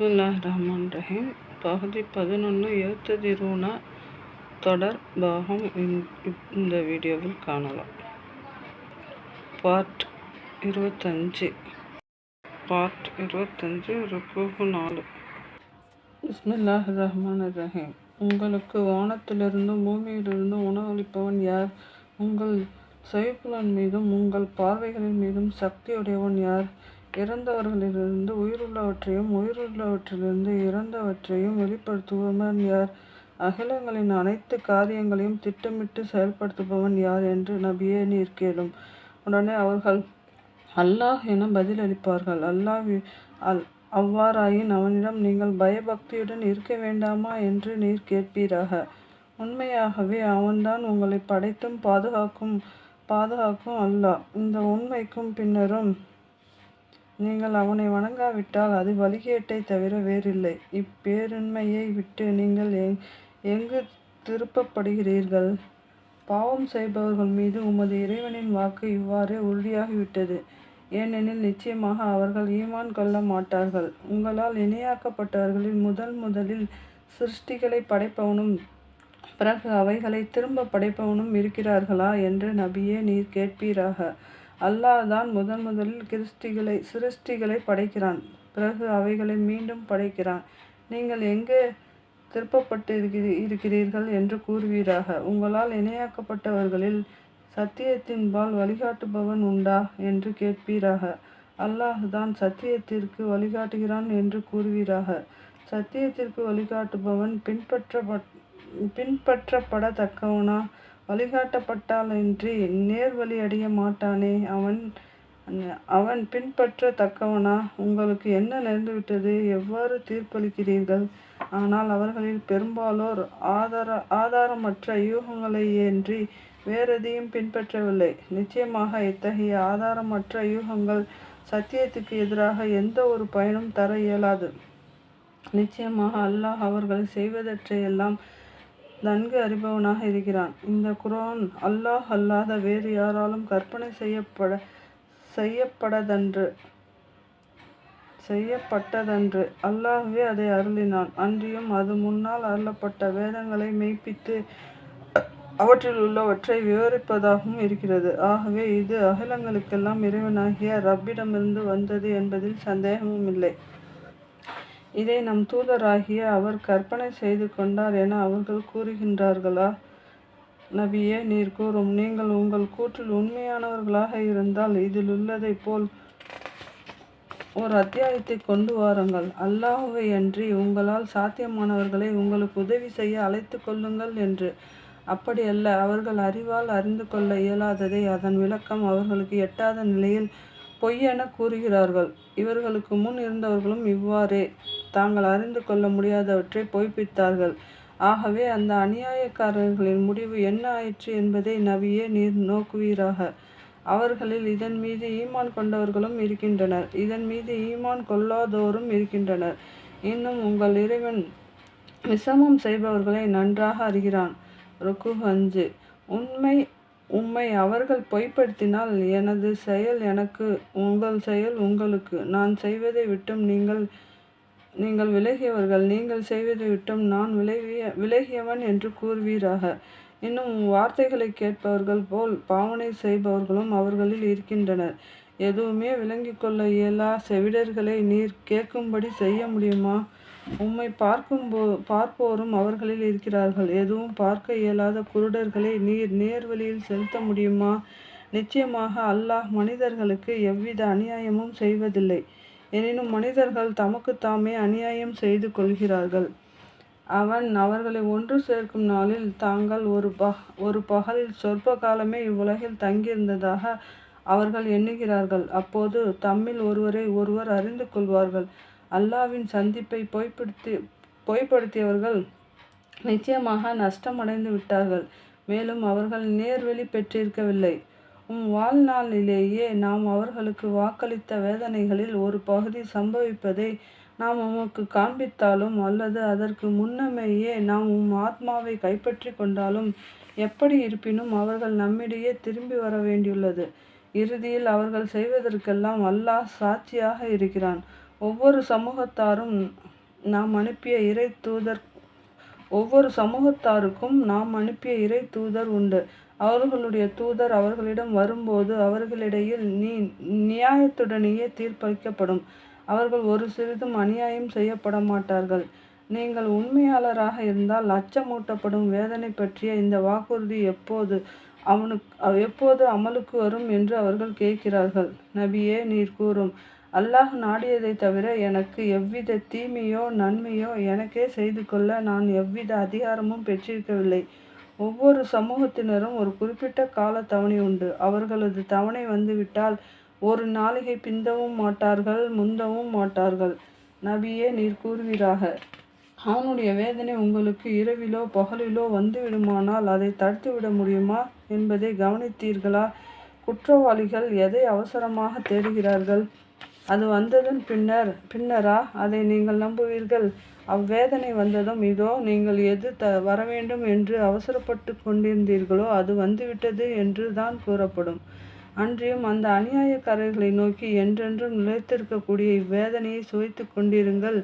பிஸ்மில்லா ரஹ்மான் ரஹீம் பகுதி பதினொன்று எழுத்ததிரூனா தொடர் பாகம் இந்த வீடியோவில் காணலாம். பார்ட் இருபத்தஞ்சு. பார்ட் இருபத்தஞ்சு ருக்குஹு நாலு. பிஸ்மில்லா ரஹ்மான் ரஹீம் உங்களுக்கு வானத்திலிருந்தும் பூமியிலிருந்தும் உணவளிப்பவன் யார்? உங்கள் செவிப்புலன் மீதும் உங்கள் பார்வைகளின் மீதும் சக்தியுடையவன் யார்? இறந்தவர்களிலிருந்து உயிருள்ளவற்றையும் உயிருள்ளவற்றிலிருந்து இறந்தவற்றையும் வெளிப்படுத்துபவன் யார்? அகிலங்களின் அனைத்து காரியங்களையும் திட்டமிட்டு செயல்படுத்துபவன் யார் என்று நபியே நீர் கேளும். உடனே அவர்கள் அல்லாஹ் என பதிலளிப்பார்கள். அல்லாஹ் அல் அவ்வாறாயின் அவனிடம் நீங்கள் பயபக்தியுடன் இருக்க வேண்டாமா என்று நீர் கேட்பீராக? உண்மையாகவே அவன்தான் உங்களை படைத்தும் பாதுகாக்கும் பாதுகாக்கும் அல்லாஹ். இந்த உண்மைக்கும் பின்னரும் நீங்கள் அவனை வணங்காவிட்டால் அது வழிகேட்டை தவிர வேறில்லை. இப்பேருண்மையை விட்டு நீங்கள் எங்கு திருப்பப்படுகிறீர்கள்? பாவம் செய்பவர்கள் மீது உமது இறைவனின் வாக்கு இவ்வாறே உறுதியாகிவிட்டது. ஏனெனில் நிச்சயமாக அவர்கள் ஈமான் கொள்ள மாட்டார்கள். உங்களால் இணையாக்கப்பட்டவர்களில் முதல் முதலில் சிருஷ்டிகளைப் படைப்பவனும் பிறகு அவைகளை திரும்ப படைப்பவனும் இருக்கிறார்களா என்று நபியே நீர் கேட்பீராக. அல்லாஹ் தான் முதன் முதலில் கிறிஸ்டிகளை சிருஷ்டிகளை படைக்கிறான். பிறகு அவைகளை மீண்டும் படைக்கிறான். நீங்கள் எங்கே திருப்பப்பட்டு இருக்கிறீர்கள் என்று கூறுவீராக. உங்களால் இணையாக்கப்பட்டவர்களில் சத்தியத்தின்பால் வழிகாட்டுபவன் உண்டா என்று கேட்பீராக. அல்லாஹ் தான் சத்தியத்திற்கு வழிகாட்டுகிறான் என்று கூறுவீராக. சத்தியத்திற்கு வழிகாட்டுபவன் பின்பற்றப்பட் பின்பற்றப்படத்தக்கவனா? வழிகாட்டப்பட்டாலின்றி நேர்வழி அடைய மாட்டானே. அவன் அவன் பின்பற்ற தக்கவனா உங்களுக்கு என்ன நேர்ந்துவிட்டது? எவ்வாறு தீர்ப்பளிக்கிறீர்கள்? ஆனால் அவர்களில் பெரும்பாலோர் ஆதார ஆதாரமற்ற யூகங்களை ஏன்றி வேறெதையும் பின்பற்றவில்லை. நிச்சயமாக இத்தகைய ஆதாரமற்ற யூகங்கள் சத்தியத்துக்கு எதிராக எந்த ஒரு பயனும் தர இயலாது. நிச்சயமாக அல்லாஹ் அவர்கள் செய்வதற்றையெல்லாம் நன்கு அறிபவனாக இருக்கிறான். இந்த குரான் அல்லாஹ் அல்லாத வேறு யாராலும் கற்பனை செய்யப்பட செய்யப்படதன்று செய்யப்பட்டதன்று. அல்லாஹ்வே அதை அருளினான். அன்றியும் அது முன்னால் அருளப்பட்ட வேதங்களை மெய்ப்பித்து அவற்றில் உள்ளவற்றை விவரிப்பதாகவும் இருக்கிறது. ஆகவே இது அகிலங்களுக்கெல்லாம் இறைவனாகிய ரப்பிடமிருந்து வந்தது என்பதில் சந்தேகமும் இல்லை. இதை நம் தூதராகிய அவர் கற்பனை செய்து கொண்டார் என அவர்கள் கூறுகின்றார்களா? நபியே நீர் கூறும் நீங்கள் உங்கள் கூற்றில் உண்மையானவர்களாக இருந்தால் இதில் உள்ளதைப் போல் ஒரு அத்தியாயத்தை கொண்டு வாருங்கள். அல்லாஹுவை அன்றி உங்களால் சாத்தியமானவர்களை உங்களுக்கு உதவி செய்ய அழைத்து கொள்ளுங்கள் என்று. அப்படியல்ல அவர்கள் அறிவால் அறிந்து கொள்ள இயலாததை அதன் விளக்கம் அவர்களுக்கு எட்டாத நிலையில் பொய்யென கூறுகிறார்கள். இவர்களுக்கு முன் இருந்தவர்களும் இவ்வாறே. தாங்கள் அறிந்து கொள்ள முடியாதவற்றை பொய்ப்பித்தார்கள். ஆகவே அந்த அநியாயக்காரர்களின் முடிவு என்ன ஆயிற்று என்பதை நபியே நீர் நோக்குவீராக. அவர்களில் இதன் மீது ஈமான் கொண்டவர்களும் இருக்கின்றனர். இதன் மீது ஈமான் கொள்ளாதோரும் இருக்கின்றனர். இன்னும் உங்கள் இறைவன் விசமம் செய்பவர்களை நன்றாக அறிகிறான். ருக்கு அஞ்சு. உண்மை உம்மை அவர்கள் பொய்ப்படுத்தினால் எனது செயல் எனக்கு உங்கள் செயல் உங்களுக்கு. நான் செய்வதை விட்டும் நீங்கள் நீங்கள் விலகியவர்கள் நீங்கள் செய்வதை விட்டும் நான் விலகிய விலகியவன் என்று கூறுவீராக. இன்னும் வார்த்தைகளை கேட்பவர்கள் போல் பாவனை செய்பவர்களும் அவர்களில் இருக்கின்றனர். எதுவுமே விளங்கிக் கொள்ள இயலா செவிடர்களை நீர் கேட்கும்படி செய்ய முடியுமா? உம்மை பார்க்கும் போ பார்ப்போரும் அவர்களில் இருக்கிறார்கள். எதுவும் பார்க்க இயலாத குருடர்களை நீர் நேர்வழியில் செலுத்த முடியுமா? நிச்சயமாக அல்லாஹ் மனிதர்களுக்கு எவ்வித அநியாயமும் செய்வதில்லை. எனினும் மனிதர்கள் தமக்கு தாமே அநியாயம் செய்து கொள்கிறார்கள். அவன் அவர்களை ஒன்று சேர்க்கும் நாளில் தாங்கள் ஒரு பக ஒரு பகலில் சொற்ப காலமே இவ்வுலகில் தங்கியிருந்ததாக அவர்கள் எண்ணுகிறார்கள். அப்போது தம்மில் ஒருவரை ஒருவர் அறிந்து கொள்வார்கள். அல்லாவின் சந்திப்பை பொய்ப்படுத்தி பொய்ப்படுத்தியவர்கள் நிச்சயமாக நஷ்டமடைந்து விட்டார்கள். மேலும் அவர்கள் நேர்வெளி பெற்றிருக்கவில்லை. உம் வாழ்நாளிலேயே நாம் அவர்களுக்கு வாக்களித்த வேதனைகளில் ஒரு பகுதி சம்பவிப்பதை நாம் உமக்கு காண்பித்தாலும் அல்லது அதற்கு முன்னமேயே நாம் உம் ஆத்மாவை கைப்பற்றி கொண்டாலும் எப்படி இருப்பினும் அவர்கள் நம்மிடையே திரும்பி வர வேண்டியுள்ளது. இறுதியில் அவர்கள் செய்வதற்கெல்லாம் அல்லாஹ் சாட்சியாக இருக்கிறான். ஒவ்வொரு சமூகத்தாரும் நாம் அனுப்பிய இறை தூதர் ஒவ்வொரு சமூகத்தாருக்கும் நாம் அனுப்பிய இறை தூதர் உண்டு. அவர்களுடைய தூதர் அவர்களிடம் வரும்போது அவர்களிடையில் நீ நியாயத்துடனேயே தீர்ப்பளிக்கப்படும். அவர்கள் ஒரு சிறிதும் அநியாயம் செய்யப்பட மாட்டார்கள் நீங்கள் உண்மையாளராக இருந்தால் அச்சமூட்டப்படும் வேதனை பற்றிய இந்த வாக்குறுதி எப்போது அவனுக்கு எப்போது அமலுக்கு வரும் என்று அவர்கள் கேட்கிறார்கள். நபியே நீர் கூறும் அல்லாஹ் நாடியதை தவிர எனக்கு எவ்வித தீமையோ நன்மையோ எனக்கே செய்து கொள்ள நான் எவ்வித அதிகாரமும் பெற்றிருக்கவில்லை. ஒவ்வொரு சமூகத்தினரும் ஒரு குறிப்பிட்ட கால தவணை உண்டு. அவர்களது தவணை வந்துவிட்டால் ஒரு நாளிகை பிந்தவும் மாட்டார்கள் முந்தவும் மாட்டார்கள். நபியே நீர் கூறுவீராக. அவனுடைய வேதனை உங்களுக்கு இரவிலோ பகலிலோ வந்துவிடுமானால் அதை தடுத்துவிட முடியுமா என்பதை கவனித்தீர்களா? குற்றவாளிகள் எதை அவசரமாக தேடுகிறார்கள்? அது வந்ததன் பின்னர் பின்னரா? அதை நீங்கள் நம்புவீர்கள். அவ்வேதனை வந்ததும் இதோ நீங்கள் எது த வரவேண்டும் என்று அவசரப்பட்டு கொண்டிருந்தீர்களோ அது வந்துவிட்டது என்று தான் கூறப்படும். அன்றியும் அந்த அநியாயக்காரர்களை நோக்கி என்றென்றும் நிலைத்திருக்கக்கூடிய இவ்வேதனையை சுவைத்து கொண்டிருங்கள்.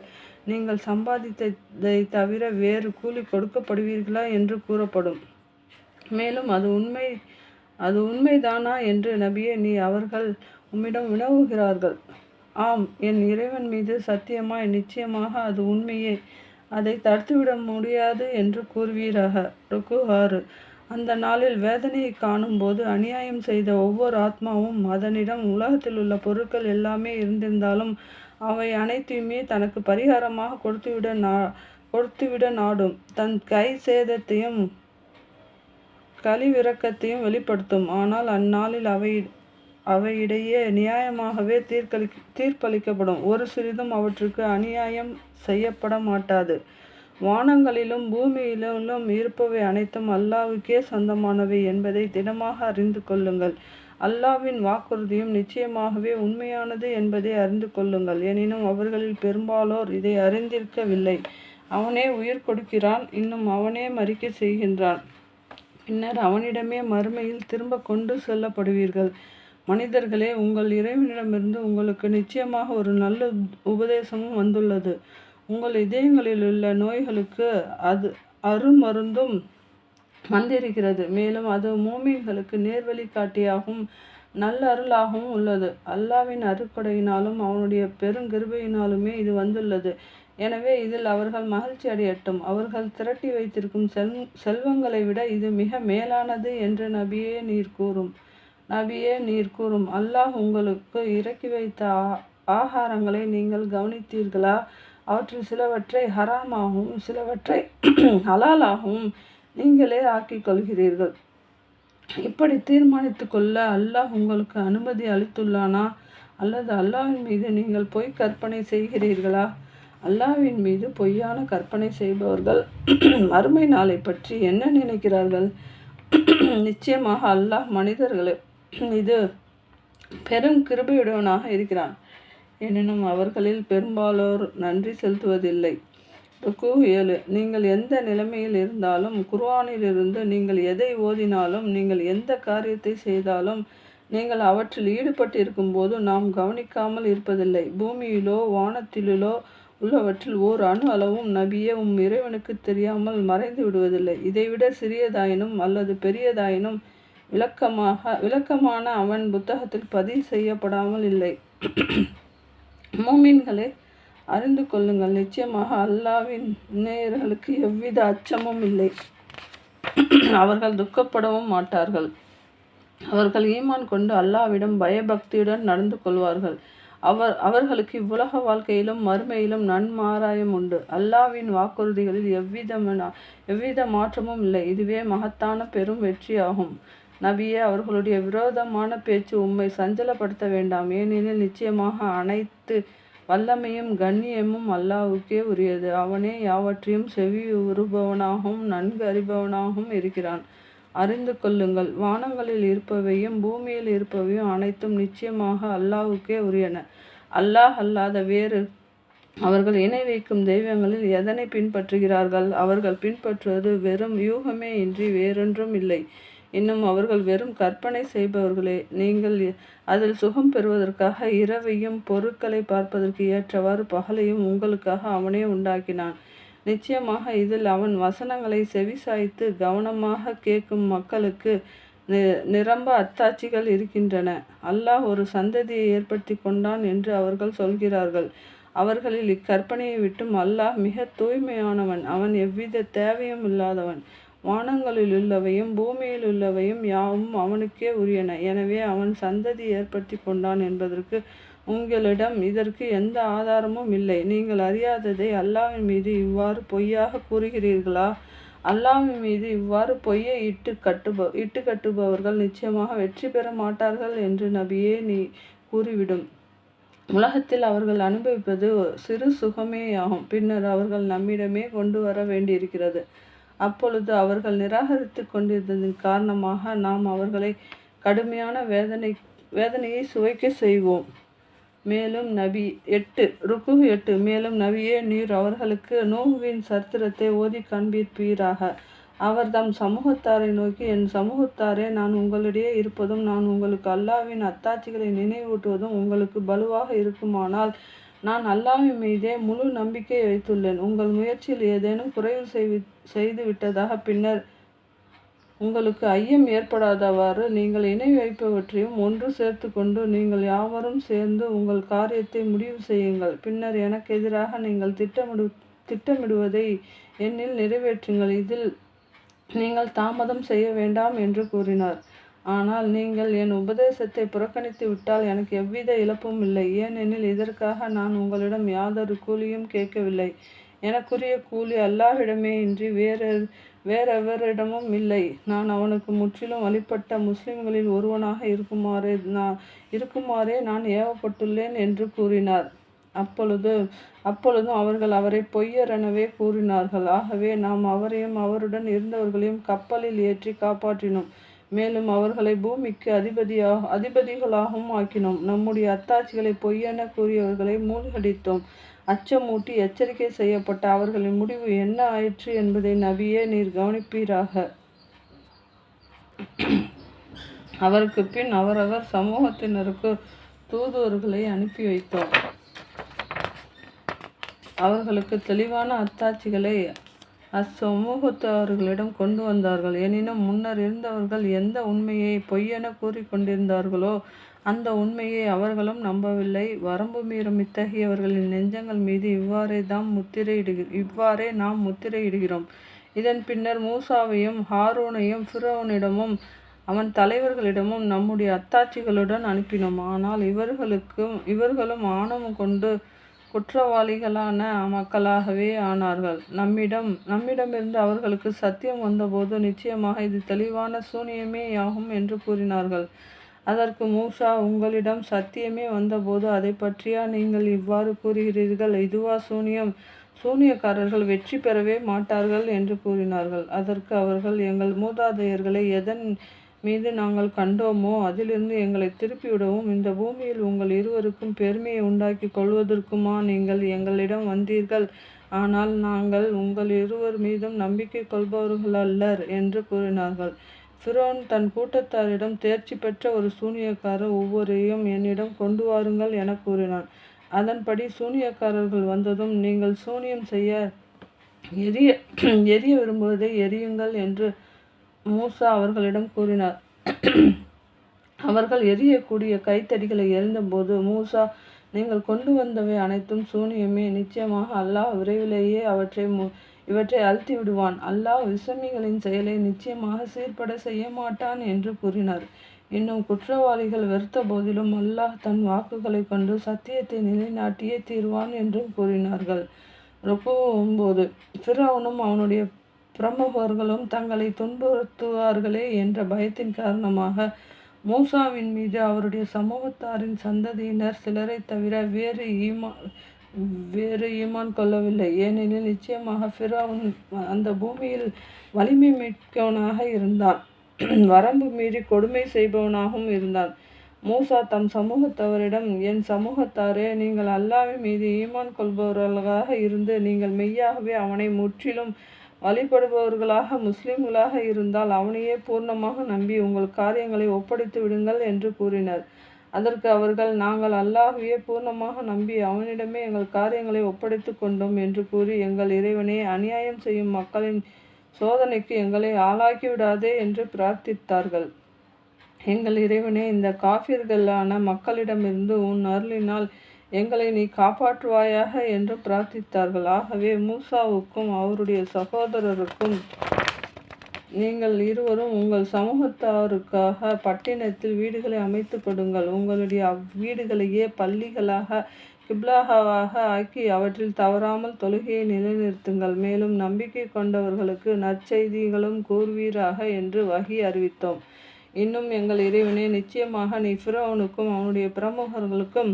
நீங்கள் சம்பாதித்ததை தவிர வேறு கூலி கொடுக்கப்படுவீர்களா என்று கூறப்படும். மேலும் அது உண்மை அது உண்மைதானா என்று நபியே நீ அவர்கள் உம்மிடம் வினவுகிறார்கள். ஆம் என் இறைவன் மீது சத்தியமாய் நிச்சயமாக அது உண்மையே. அதை தடுத்துவிட முடியாது என்று கூறுவீராக. ருக்கு ஆறு. அந்த நாளில் வேதனையை காணும்போது அநியாயம் செய்த ஒவ்வொரு ஆத்மாவும் அதனிடம் உலகத்தில் உள்ள பொருட்கள் எல்லாமே இருந்திருந்தாலும் அவை அனைத்தையுமே தனக்கு பரிகாரமாக கொடுத்துவிட நா கொடுத்துவிட நாடும். தன் கை சேதத்தையும் கழிவிறக்கத்தையும் வெளிப்படுத்தும். ஆனால் அந்நாளில் அவை அவையிடையே நியாயமாகவே தீர்க்களி தீர்ப்பளிக்கப்படும். ஒரு சிறிதும் அவற்றுக்கு அநியாயம் செய்யப்பட மாட்டாது வானங்களிலும் பூமியிலும் இருப்பவை அனைத்தும் அல்லாவுக்கே சொந்தமானவை என்பதை திடமாக அறிந்து கொள்ளுங்கள். அல்லாவின் வாக்குறுதியும் நிச்சயமாகவே உண்மையானது என்பதை அறிந்து கொள்ளுங்கள். எனினும் அவர்களில் பெரும்பாலோர் இதை அறிந்திருக்கவில்லை. அவனே உயிர் கொடுக்கிறான். இன்னும் அவனே மறிக்க செய்கின்றான். பின்னர் அவனிடமே மறுமையில் திரும்ப கொண்டு செல்லப்படுவீர்கள். மனிதர்களே உங்கள் இறைவனிடமிருந்து உங்களுக்கு நிச்சயமாக ஒரு நல்ல உபதேசமும் வந்துள்ளது. உங்கள் இதயங்களில் உள்ள நோய்களுக்கு அது அருமருந்தும் வந்திருக்கிறது. மேலும் அது மூமின்களுக்கு நேர்வழி காட்டியாகவும் நல்ல அருளாகவும் உள்ளது. அல்லாவின் அருக்கொடையினாலும் அவனுடைய பெருங்கிருபையினாலுமே இது வந்துள்ளது. எனவே இதில் அவர்கள் மகிழ்ச்சி அடையட்டும். அவர்கள் திரட்டி வைத்திருக்கும் செல் செல்வங்களை விட இது மிக மேலானது என்று நபியே நீர் கூறும். நபியே நீர் கூறும். அல்லாஹ் உங்களுக்கு இறக்கி வைத்த ஆகாரங்களை நீங்கள் கவனித்தீர்களா? அவற்றில் சிலவற்றை ஹராமாகவும் சிலவற்றை ஹலாலாகவும் நீங்களே ஆக்கிக் கொள்கிறீர்கள். இப்படி தீர்மானித்து கொள்ள அல்லாஹ் உங்களுக்கு அனுமதி அளித்துள்ளானா? அல்லது அல்லாவின் மீது நீங்கள் பொய் கற்பனை செய்கிறீர்களா? அல்லாவின் மீது பொய்யான கற்பனை செய்பவர்கள் மறுமை நாளை பற்றி என்ன நினைக்கிறார்கள்? நிச்சயமாக அல்லாஹ் மனிதர்களை இது பெரும் கிருபையுடையவனாக இருக்கிறான். எனினும் அவர்களில் பெரும்பாலோர் நன்றி செலுத்துவதில்லை. ருக்கு ஏழு. நீங்கள் எந்த நிலைமையில் இருந்தாலும் குர்வானிலிருந்து நீங்கள் எதை ஓதினாலும் நீங்கள் எந்த காரியத்தை செய்தாலும் நீங்கள் அவற்றில் ஈடுபட்டிருக்கும் போது நாம் கவனிக்காமல் இருப்பதில்லை. பூமியிலோ வானத்திலோ உள்ளவற்றில் ஓர் அணு அளவும் நபியே உம் இறைவனுக்கு தெரியாமல் மறைந்து விடுவதில்லை இதைவிட சிறியதாயினும் அல்லது பெரியதாயினும் விளக்கமாக விளக்கமான அவன் புத்தகத்தில் பதிவு செய்யப்படாமல் இல்லை. மூமின்களே அறிந்து கொள்ளுங்கள். நிச்சயமாக அல்லாவின் நேயர்களுக்கு எவ்வித அச்சமும் இல்லை. அவர்கள் துக்கப்படவும் மாட்டார்கள். அவர்கள் ஈமான் கொண்டு அல்லாவிடம் பயபக்தியுடன் நடந்து கொள்வார்கள். அவர் அவர்களுக்கு இவ்வுலக வாழ்க்கையிலும் மறுமையிலும் நன்மாராயம் உண்டு. அல்லாவின் வாக்குறுதிகளில் எவ்விதமான எவ்வித மாற்றமும் இல்லை. இதுவே மகத்தான பெரும் வெற்றியாகும். நபியே அவர்களுடைய விரோதமான பேச்சு உம்மை சஞ்சலப்படுத்த வேண்டாம். ஏனெனில் நிச்சயமாக அனைத்து வல்லமையும் கண்ணியமும் அல்லாவுக்கே உரியது. அவனே யாவற்றையும் செவி உருபவனாகவும் நன்கு அறிபவனாகவும் இருக்கிறான். அறிந்து கொள்ளுங்கள். வானங்களில் இருப்பவையும் பூமியில் இருப்பவையும் அனைத்தும் நிச்சயமாக அல்லாவுக்கே உரியன. அல்லாஹ் அல்லாத வேறு அவர்கள் இணை வைக்கும் தெய்வங்களில் எதனை பின்பற்றுகிறார்கள்? அவர்கள் பின்பற்றுவது வெறும் யூகமே இன்றி வேறொன்றும் இல்லை. இன்னும் அவர்கள் வெறும் கற்பனை செய்பவர்களே நீங்கள் அதில் சுகம் பெறுவதற்காக இரவையும் பொருட்களை பார்ப்பதற்கு ஏற்றவாறு பகலையும் உங்களுக்காக அவனே உண்டாக்கினான். நிச்சயமாக இதில் அவன் வசனங்களை செவிசாய்த்து கவனமாக கேட்கும் மக்களுக்கு நிரம்ப அத்தாட்சிகள் இருக்கின்றன. அல்லாஹ் ஒரு சந்ததியை ஏற்படுத்தி கொண்டான் என்று அவர்கள் சொல்கிறார்கள். அவர்களில் இக்கற்பனையை விட்டும் அல்லாஹ் மிக தூய்மையானவன். அவன் எவ்வித தேவையும் இல்லாதவன். வானங்களில் உள்ளவையும் பூமியில் உள்ளவையும் யாவும் அவனுக்கே உரியன. எனவே அவன் சந்ததி ஏற்படுத்தி கொண்டான் என்பதற்கு உங்களிடம் இதற்கு எந்த ஆதாரமும் இல்லை. நீங்கள் அறியாததை அல்லாவின் மீது இவ்வாறு பொய்யாக கூறுகிறீர்களா? அல்லாவின் மீது இவ்வாறு பொய்யை இட்டு கட்டுப இட்டு கட்டுபவர்கள் நிச்சயமாக வெற்றி பெற மாட்டார்கள் என்று நபியே நீ கூறிவிடும். உலகத்தில் அவர்கள் அனுபவிப்பது சிறு சுகமேயாகும். பின்னர் அவர்கள் நம்மிடமே கொண்டு வர வேண்டியிருக்கிறது. அப்பொழுது அவர்கள் நிராகரித்து கொண்டிருந்ததன் காரணமாக நாம் அவர்களை கடுமையான வேதனை வேதனையை சுவைக்க செய்வோம். மேலும் நபி எட்டு ருக்கு எட்டு மேலும் நபியே நீர் அவர்களுக்கு நோகுவின் சரித்திரத்தை ஓதி காண்பிப்பீராக. அவர் தம் சமூகத்தாரை நோக்கி என் சமூகத்தாரே நான் உங்களிடையே இருப்பதும் நான் உங்களுக்கு அல்லாவின் அத்தாட்சிகளை நினைவூட்டுவதும் உங்களுக்கு பலுவாக இருக்குமானால் நான் அல்லாவின் மீதே முழு நம்பிக்கை வைத்துள்ளேன். உங்கள் முயற்சியில் ஏதேனும் குறைவு செய்து விட்டதாக பின்னர் உங்களுக்கு ஐயம் ஏற்படாதவாறு நீங்கள் இணை வைப்பவற்றையும் ஒன்று சேர்த்து கொண்டு நீங்கள் யாவரும் சேர்ந்து உங்கள் காரியத்தை முடிவு செய்யுங்கள். பின்னர் எனக்கு எதிராக நீங்கள் திட்டமிடு திட்டமிடுவதை என்னில் நிறைவேற்றுங்கள். இதில் நீங்கள் தாமதம் செய்ய வேண்டாம் என்று கூறினார். ஆனால் நீங்கள் என் உபதேசத்தை புறக்கணித்து விட்டால் எனக்கு எவ்வித இழப்பும் இல்லை. ஏனெனில் இதற்காக நான் உங்களிடம் யாதொரு கூலியும் கேட்கவில்லை. எனக்குரிய கூலி அல்லாஹிடமே இன்றி வேறு வேறெவரிடமும் இல்லை. நான் அவனுக்கு முற்றிலும் வழிபட்ட முஸ்லிம்களில் ஒருவனாக இருக்குமாறே நான் இருக்குமாறே நான் ஏவப்பட்டுள்ளேன் என்று கூறினார். அப்பொழுது அப்பொழுதும் அவர்கள் அவரை பொய்யரெனவே கூறினார்கள். ஆகவே நாம் அவரையும் அவருடன் இருந்தவர்களையும் கப்பலில் ஏற்றி காப்பாற்றினோம். மேலும் அவர்களை பூமிக்கு அதிபதியாக அதிபதிகளாகவும் ஆக்கினோம். நம்முடைய அத்தாட்சிகளை பொய்யென கூறியவர்களை மூழ்கடித்தோம். அச்சமூட்டி எச்சரிக்கை செய்யப்பட்ட அவர்களின் முடிவு என்ன ஆயிற்று என்பதை நபியே நீர் கவனிப்பீராக. அவருக்கு பின் அவரவர் சமூகத்தினருக்கு தூதுவர்களை அனுப்பி வைத்தோம். அவர்களுக்கு தெளிவான அத்தாட்சிகளை அச்சமூகத்தவர்களிடம் கொண்டு வந்தார்கள். எனினும் முன்னர் இருந்தவர்கள் எந்த உண்மையை பொய்யென கூறிக்கொண்டிருந்தார்களோ அந்த உண்மையை அவர்களும் நம்பவில்லை. வரம்பு மீறும் இத்தகையவர்களின் நெஞ்சங்கள் மீது இவ்வாறே தாம் முத்திரையிடுக இவ்வாறே நாம் முத்திரையிடுகிறோம். இதன் பின்னர் மூசாவையும் ஹாரூனையும் ஃபிரோனிடமும் அவன் தலைவர்களிடமும் நம்முடைய அத்தாட்சிகளுடன் அனுப்பினோம். ஆனால் இவர்களுக்கும் இவர்களும் ஆணவம் கொண்டு குற்றவாளிகளான மக்களாகவே ஆனார்கள். நம்மிடம் நம்மிடமிருந்து அவர்களுக்கு சத்தியம் வந்தபோது நிச்சயமாக இது தெளிவான சூனியமே ஆகும் என்று கூறினார்கள். அதற்கு மூஷா உங்களிடம் சத்தியமே வந்தபோது அதை பற்றியா நீங்கள் இவ்வாறு கூறுகிறீர்கள்? இதுவா சூனியம்? சூனியக்காரர்கள் வெற்றி பெறவே மாட்டார்கள் என்று கூறினார்கள். அதற்கு அவர்கள் எங்கள் மூதாதையர்களை எதன் மீது நாங்கள் கண்டோமோ அதிலிருந்து எங்களை திருப்பிவிடவும் இந்த பூமியில் உங்கள் இருவருக்கும் பெருமையை உண்டாக்கி கொள்வதற்குமா நீங்கள் எங்களிடம் வந்தீர்கள்? ஆனால் நாங்கள் உங்கள் இருவர் மீதும் நம்பிக்கை கொள்பவர்கள் அல்லர் என்று கூறினார்கள். ஃபிரோன் தன் கூட்டத்தாரிடம் தேர்ச்சி பெற்ற ஒரு சூனியக்காரர் ஒவ்வொருவரையும் என்னிடம் கொண்டு வாருங்கள் என கூறினான். அதன்படி சூனியக்காரர்கள் வந்ததும் நீங்கள் சூனியம் செய்ய எரிய எரிய விரும்புவதை எரியுங்கள் என்று மூசா அவர்களிடம் கூறினார். அவர்கள் எரியக்கூடிய கைத்தடிகளை எரிந்தபோது மூசா நீங்கள் கொண்டு வந்தவை அனைத்தும் சூனியமே. நிச்சயமாக அல்லாஹ் விரைவிலேயே அவற்றை இவற்றை அழுத்தி விடுவான். அல்லாஹ் விசமிகளின் செயலை நிச்சயமாக சீர்பட செய்ய மாட்டான் என்று கூறினார். இன்னும் குற்றவாளிகள் வெறுத்த போதிலும் அல்லாஹ் தன் வாக்குகளை கொண்டு சத்தியத்தை நிலைநாட்டியே தீர்வான் என்றும் கூறினார்கள். ரொம்ப போது ஃபிரவுனும் அவனுடைய பிரமுகர்களும் தங்களை துன்புறுத்துவார்களே என்ற பயத்தின் காரணமாக மூசாவின் மீது அவருடைய சமூகத்தாரின் சந்ததியினர் சிலரை தவிர வேறு ஈமா வேறு ஈமான் கொள்ளவில்லை. ஏனெனில் நிச்சயமாக ஃபிரௌன் அந்த பூமியில் வலிமை மிக்கவனாக இருந்தான். வரம்பு மீறி கொடுமை செய்பவனாகவும் இருந்தான். மூசா தம் சமூகத்தவரிடம் என் சமூகத்தாரே நீங்கள் அல்லாவின் மீது ஈமான் கொள்பவர்களாக இருந்து நீங்கள் மெய்யாகவே அவனை முற்றிலும் வழிபடுபவர்களாக முஸ்லிம்களாக இருந்தால் அவனையே பூர்ணமாக நம்பி உங்கள் காரியங்களை ஒப்படைத்து விடுங்கள் என்று கூறினர். அதற்கு அவர்கள் நாங்கள் அல்லாஹுவே பூர்ணமாக நம்பி அவனிடமே எங்கள் காரியங்களை ஒப்படைத்து கொண்டோம் என்று கூறி எங்கள் இறைவனே அநியாயம் செய்யும் மக்களின் சோதனைக்கு எங்களை ஆளாக்கி விடாதே என்று பிரார்த்தித்தார்கள். எங்கள் இறைவனே இந்த காஃபிர்களான மக்களிடமிருந்து உன் அருளினால் எங்களை நீ காப்பாற்றுவாயாக என்று பிரார்த்தித்தார்கள். ஆகவே மூசாவுக்கும் அவருடைய சகோதரருக்கும் நீங்கள் இருவரும் உங்கள் சமூகத்தாருக்காக பட்டினத்தில் வீடுகளை அமைத்து கொடுங்கள். உங்களுடைய அவ்வீடுகளையே பள்ளிகளாக கிப்லாகாவாக ஆக்கி அவற்றில் தவறாமல் தொழுகையை நிலைநிறுத்துங்கள். மேலும் நம்பிக்கை கொண்டவர்களுக்கு நற்செய்திகளும் கூறுவீராக என்று வகி அறிவித்தோம். இன்னும் எங்கள் இறைவனே நிச்சயமாக நீ ஃபிரோனுக்கும் அவனுடைய பிரமுகர்களுக்கும்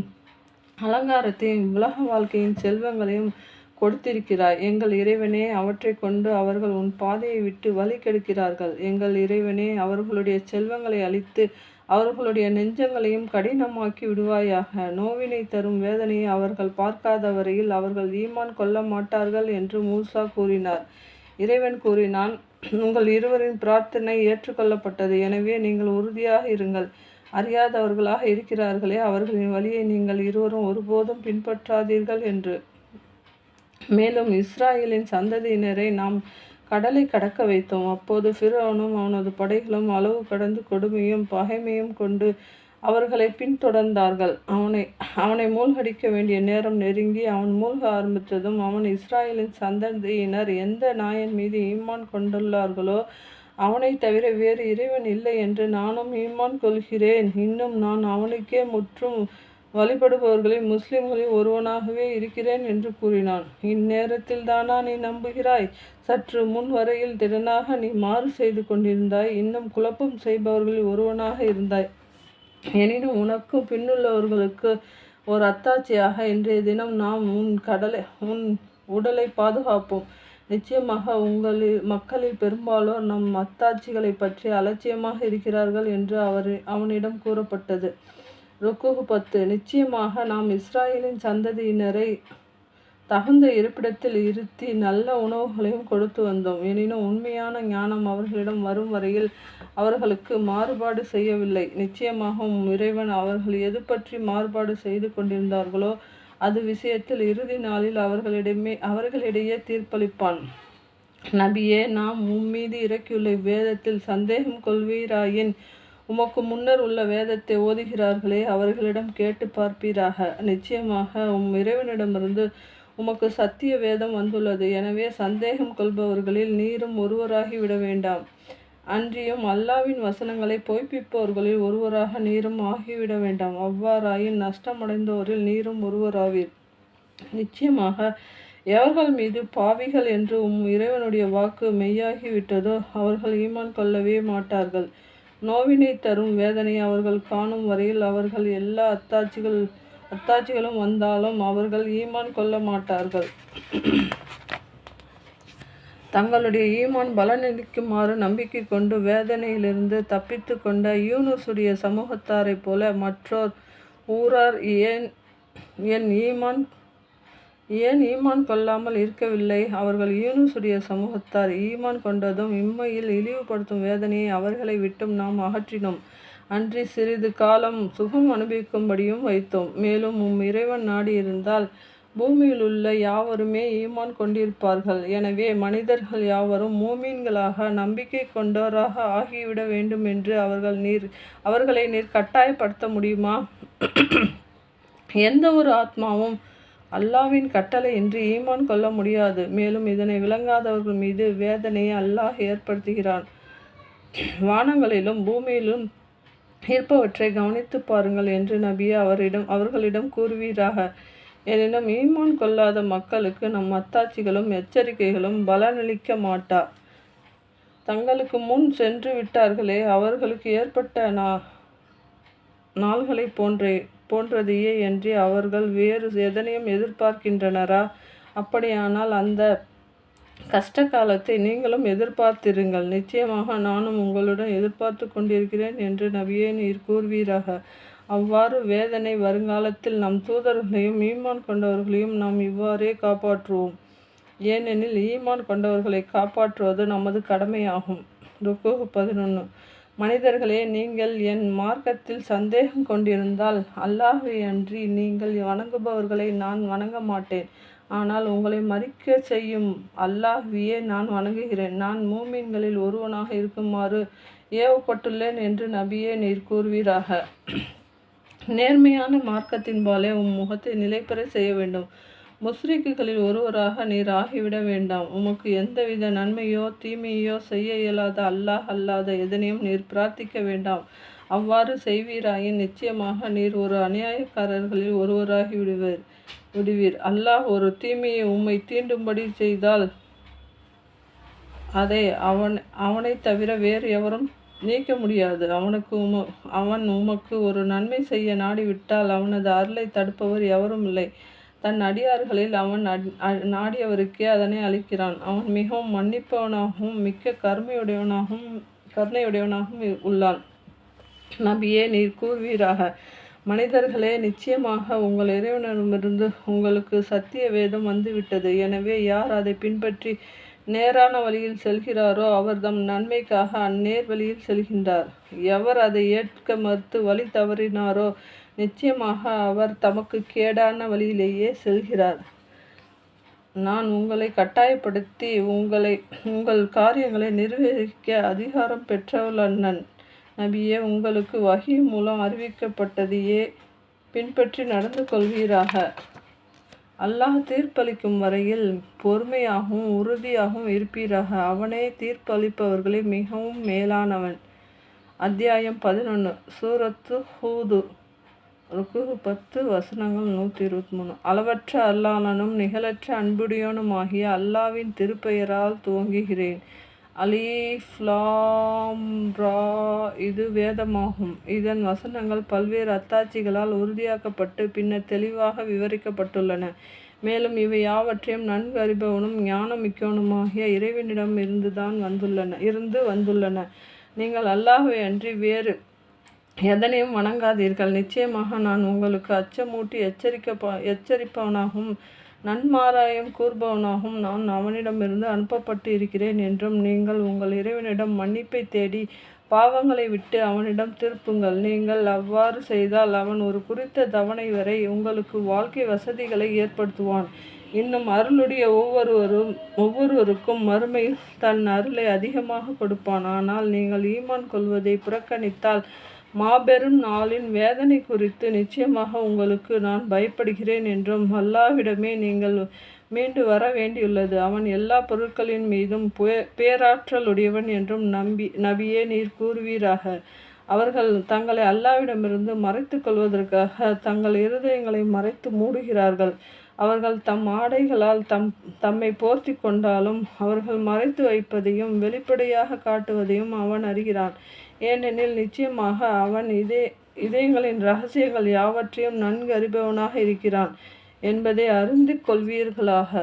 அலங்காரத்தையும் உலக வாழ்க்கையின் செல்வங்களையும் கொடுத்திருக்கிறாய் எங்கள் இறைவனே அவற்றை கொண்டு அவர்கள் உன் பாதையை விட்டு வழி கெடுக்கிறார்கள். எங்கள் இறைவனே அவர்களுடைய செல்வங்களை அழித்து அவர்களுடைய நெஞ்சங்களையும் கடினமாக்கி விடுவாயாக. நோவினை தரும் வேதனையை அவர்கள் பார்க்காத வரையில் அவர்கள் ஈமான் கொள்ள மாட்டார்கள் என்று மூசா கூறினார். இறைவன் கூறினான் உங்கள் இருவரின் பிரார்த்தனை ஏற்றுக்கொள்ளப்பட்டது. எனவே நீங்கள் உறுதியாக இருங்கள். அறியாதவர்களாக இருக்கிறார்களே அவர்களின் வழியை நீங்கள் இருவரும் ஒருபோதும் பின்பற்றாதீர்கள் என்று. மேலும் இஸ்ராயலின் சந்ததியினரை நாம் கடலை கடக்க வைத்தோம். அப்போது ஃபிரோனும் அவனது படைகளும் அளவு கடந்து கொடுமையும் பகைமையும் கொண்டு அவர்களை பின்தொடர்ந்தார்கள். அவனை அவனை மூழ்கடிக்க வேண்டிய நேரம் நெருங்கி அவன் மூழ்க ஆரம்பித்ததும் அவன் இஸ்ராயலின் சந்ததியினர் எந்த நாயன் மீது ஈமான் கொண்டுள்ளார்களோ அவனை தவிர வேறு இறைவன் இல்லை என்று நானும் ஈமான் கொள்கிறேன். இன்னும் நான் அவனுக்கே முற்றும் வழிபடுபவர்களை முஸ்லிம்களில் ஒருவனாகவே இருக்கிறேன் என்று கூறினான். இந்நேரத்தில் தானா நீ நம்புகிறாய். சற்று முன் வரையில் திறனாக நீ மாறு செய்து கொண்டிருந்தாய். இன்னும் குழப்பம் செய்பவர்களில் ஒருவனாக இருந்தாய். எனினும் உனக்கும் பின்னுள்ளவர்களுக்கு ஒரு அத்தாட்சியாக இன்றைய தினம் நாம் உன் கடலை உன் உடலை பாதுகாப்போம். நிச்சயமாக உங்களில் மக்களில் பெரும்பாலோர் நம் மத்தாட்சிகளை பற்றி அலட்சியமாக இருக்கிறார்கள் என்று அவர் அவனிடம் கூறப்பட்டது. ரொக்குகு பத்து. நிச்சயமாக நாம் இஸ்ராயலின் சந்ததியினரை தகுந்த இருப்பிடத்தில் இருத்தி நல்ல உணவுகளையும் கொடுத்து வந்தோம். எனினும் உண்மையான ஞானம் அவர்களிடம் வரும் வரையில் அவர்களுக்கு மாறுபாடு செய்யவில்லை. நிச்சயமாக இறைவன் அவர்கள் எது பற்றி மாறுபாடு செய்து கொண்டிருந்தார்களோ அது விஷயத்தில் இறுதி நாளில் அவர்களிடமே அவர்களிடையே தீர்ப்பளிப்பான் நபியே நாம் உம்மீது இறக்கியுள்ள வேதத்தில் சந்தேகம் கொள்வீராயின் உமக்கு முன்னர் உள்ள வேதத்தை ஓதுகிறார்களே அவர்களிடம் கேட்டு பார்ப்பீராக. நிச்சயமாக உம் இறைவனிடமிருந்து உமக்கு சத்திய வேதம் வந்துள்ளது. எனவே சந்தேகம் கொள்பவர்களில் நீரும் ஒருவராகி விட வேண்டாம். அன்றியும் அல்லாவின் வசனங்களை பொய்ப்பிப்பவர்களில் ஒருவராக நீரும் ஆகிவிட வேண்டாம். அவ்வாறாயின் நஷ்டமடைந்தோரில் நீரும் ஒருவராவீர். நிச்சயமாக எவர்கள் மீது பாவிகள் என்று உம் இறைவனுடைய வாக்கு மெய்யாகிவிட்டதோ அவர்கள் ஈமான் கொள்ளவே மாட்டார்கள். நோவினை தரும் வேதனை அவர்கள் காணும் வரையில் அவர்கள் எல்லா அத்தாட்சிகள் அத்தாட்சிகளும் வந்தாலும் அவர்கள் ஈமான் கொள்ள மாட்டார்கள். தங்களுடைய ஈமான் பலனளிக்குமாறு நம்பிக்கை கொண்டு வேதனையிலிருந்து தப்பித்து கொண்ட யூனுசுடைய சமூகத்தாரைப் போல மற்றோர் ஊரார் ஏன் என் ஈமான் ஏன் ஈமான் கொள்ளாமல் இருக்கவில்லை? அவர்கள் யூனுசுடைய சமூகத்தார் ஈமான் கொண்டதும் இம்மையில் இழிவுபடுத்தும் வேதனையை அவர்களை விட்டும் நாம் அகற்றினோம். அன்றி சிறிது காலம் சுகம் அனுபவிக்கும்படியும் வைத்தோம். மேலும் உம் இறைவன் நாடி இருந்தால் பூமியில் உள்ள யாவருமே ஈமான் கொண்டிருப்பார்கள். எனவே மனிதர்கள் யாவரும் மூமீன்களாக நம்பிக்கை கொண்டவராக ஆகிவிட வேண்டும் என்று அவர்கள் நீர் அவர்களை நீர் கட்டாயப்படுத்த முடியுமா? எந்த ஒரு ஆத்மாவும் அல்லாவின் கட்டளை என்று ஈமான் கொள்ள முடியாது. மேலும் இதனை விளங்காதவர்கள் மீது வேதனையை அல்லாஹ் ஏற்படுத்துகிறான். வானங்களிலும் பூமியிலும் இருப்பவற்றை கவனித்து பாருங்கள் என்று நபியே அவரிடம் அவர்களிடம் கூறுவீராக. எனினும் ஈமான் கொள்ளாத மக்களுக்கு நம் அத்தாட்சிகளும் எச்சரிக்கைகளும் பலனளிக்க மாட்டா. தங்களுக்கு முன் சென்று விட்டார்களே அவர்களுக்கு ஏற்பட்ட நா நாள்களை போன்றே போன்றதையே என்று அவர்கள் வேறு எதனையும் எதிர்பார்க்கின்றனரா? அப்படியானால் அந்த கஷ்ட காலத்தை நீங்களும் எதிர்பார்த்திருங்கள். நிச்சயமாக நானும் உங்களுடன் எதிர்பார்த்து கொண்டிருக்கிறேன் என்று நபியே நீர் கூறுவீராக. அவ்வாறு வேதனை வருங்காலத்தில் நம் தூதர்களையும் ஈமான் கொண்டவர்களையும் நாம் இவ்வாறே காப்பாற்றுவோம். ஏனெனில் ஈமான் கொண்டவர்களை காப்பாற்றுவது நமது கடமையாகும். ருக்கு பதினொன்று மனிதர்களே நீங்கள் என் மார்க்கத்தில் சந்தேகம் கொண்டிருந்தால் அல்லாஹை அன்றி நீங்கள் வணங்குபவர்களை நான் வணங்க மாட்டேன். ஆனால் உங்களை மறிக்க செய்யும் அல்லாஹ்வியே நான் வணங்குகிறேன். நான் மூமின்களில் ஒருவனாக இருக்குமாறு ஏவப்பட்டுள்ளேன் என்று நபியே நீர் கூறுவீராக. நேர்மையான மார்க்கத்தின்பாலே உம் முகத்தை நிலைப்பெற செய்ய வேண்டும். முஸ்ரிக்குகளில் ஒருவராக நீர் ஆகிவிட வேண்டாம். உமக்கு எந்தவித நன்மையோ தீமையோ செய்ய இயலாத அல்லாஹ் அல்லாத எதனையும் நீர் பிரார்த்திக்க வேண்டாம். அவ்வாறு செய்வீராயின் நிச்சயமாக நீர் ஒரு அநியாயக்காரர்களில் ஒருவராகி விடுவீர் விடுவீர். அல்லாஹ் ஒரு தீமையை உம்மை தீண்டும்படி செய்தால் அதை அவன் அவனை தவிர வேறு எவரும் நீக்க முடியாது. அவனுக்கு உம அவன் உமக்கு ஒரு நன்மை செய்ய நாடிவிட்டால் அவனது அருளை தடுப்பவர் எவரும் இல்லை. தன் அடியார்களில் அவன் நாடியவருக்கே அதனை அளிக்கிறான். அவன் மிகவும் மன்னிப்பவனாகவும் மிக்க கருமையுடையவனாகவும் கருணையுடையவனாகவும் உள்ளான். நபியே நீர் கூறுவீராக. மனிதர்களே நிச்சயமாக உங்கள் இறைவனிடமிருந்து உங்களுக்கு சத்திய வேதம் வந்துவிட்டது. எனவே யார் அதை பின்பற்றி நேரான வழியில் செல்கிறாரோ அவர் தம் நன்மைக்காக அந்நேர் வழியில் செல்கின்றார். எவர் அதை ஏற்க மறுத்து வழி தவறினாரோ நிச்சயமாக அவர் தமக்கு கேடான வழியிலேயே செல்கிறார். நான் உங்களை கட்டாயப்படுத்தி உங்களை உங்கள் காரியங்களை நிர்வகிக்க அதிகாரம் பெற்றவள் அண்ணன். நபியே உங்களுக்கு வகி மூலம் அறிவிக்கப்பட்டதையே பின்பற்றி நடந்து கொள்வீராக. அல்லாஹ் தீர்ப்பளிக்கும் வரையில் பொறுமையாகவும் உறுதியாகவும் இருப்பீராக. அவனே தீர்ப்பளிப்பவர்களே மிகவும் மேலானவன். அத்தியாயம் பதினொன்று சூரத்து ஹூது. ருக்கு பத்து வசனங்கள் நூற்றி இருபத்தி மூணு அளவற்ற அல்லானனும் நிகழற்ற அன்புடையோனுமாகிய அல்லாவின் திருப்பெயரால் துவங்குகிறேன். அலீஃப்லாம்ரா இது வேதமாகும். இதன் வசனங்கள் பல்வேறு அத்தாட்சிகளால் உறுதியாக்கப்பட்டு பின்னர் தெளிவாக விவரிக்கப்பட்டுள்ளன. மேலும் இவை யாவற்றையும் நன்கு அறிபவனும் ஞானமிக்கவனுமாகிய இறைவனிடம் இருந்துதான் வந்துள்ளன இருந்து வந்துள்ளன. நீங்கள் அல்லாஹுவை அன்றி வேறு எதனையும் வணங்காதீர்கள். நிச்சயமாக நான் உங்களுக்கு அச்சமூட்டி எச்சரிக்க எச்சரிப்பவனாகவும் நன்மாராயம் கூறுபவனாகவும் நான் அவனிடமிருந்து அனுப்பப்பட்டு இருக்கிறேன் என்றும் நீங்கள் உங்கள் இறைவனிடம் மன்னிப்பை தேடி பாவங்களை விட்டு அவனிடம் திருப்புங்கள். நீங்கள் அவ்வாறு செய்தால் அவன் ஒரு குறித்த தவணை வரை உங்களுக்கு வாழ்க்கை வசதிகளை ஏற்படுத்துவான். இன்னும் அருளுடைய ஒவ்வொருவரும் ஒவ்வொருவருக்கும் மறுமையில் தன் அருளை அதிகமாக கொடுப்பான். ஆனால் நீங்கள் ஈமான் கொள்வதை புறக்கணித்தால் மாபெரும் நாளின் வேதனை குறித்து நிச்சயமாக உங்களுக்கு நான் பயப்படுகிறேன் என்றும் அல்லாவிடமே நீங்கள் மீண்டு வர வேண்டியுள்ளது. அவன் எல்லா பொருட்களின் மீதும் பேராற்றலுடையவன் என்றும் நம்பி நபியே நீர் கூறுவீராக. அவர்கள் தங்களை அல்லாவிடமிருந்து மறைத்து கொள்வதற்காக தங்கள் இருதயங்களை மறைத்து மூடுகிறார்கள். அவர்கள் தம் ஆடைகளால் தம் தம்மை போர்த்தி கொண்டாலும் அவர்கள் மறைத்து வைப்பதையும் வெளிப்படையாக காட்டுவதையும் அவன் அறிகிறான். ஏனெனில் நிச்சயமாக அவன் இதே இதயங்களின் ரகசியங்கள் யாவற்றையும் நன்கு அறிபவனாக இருக்கிறான் என்பதை அறிந்து கொள்வீர்களாக.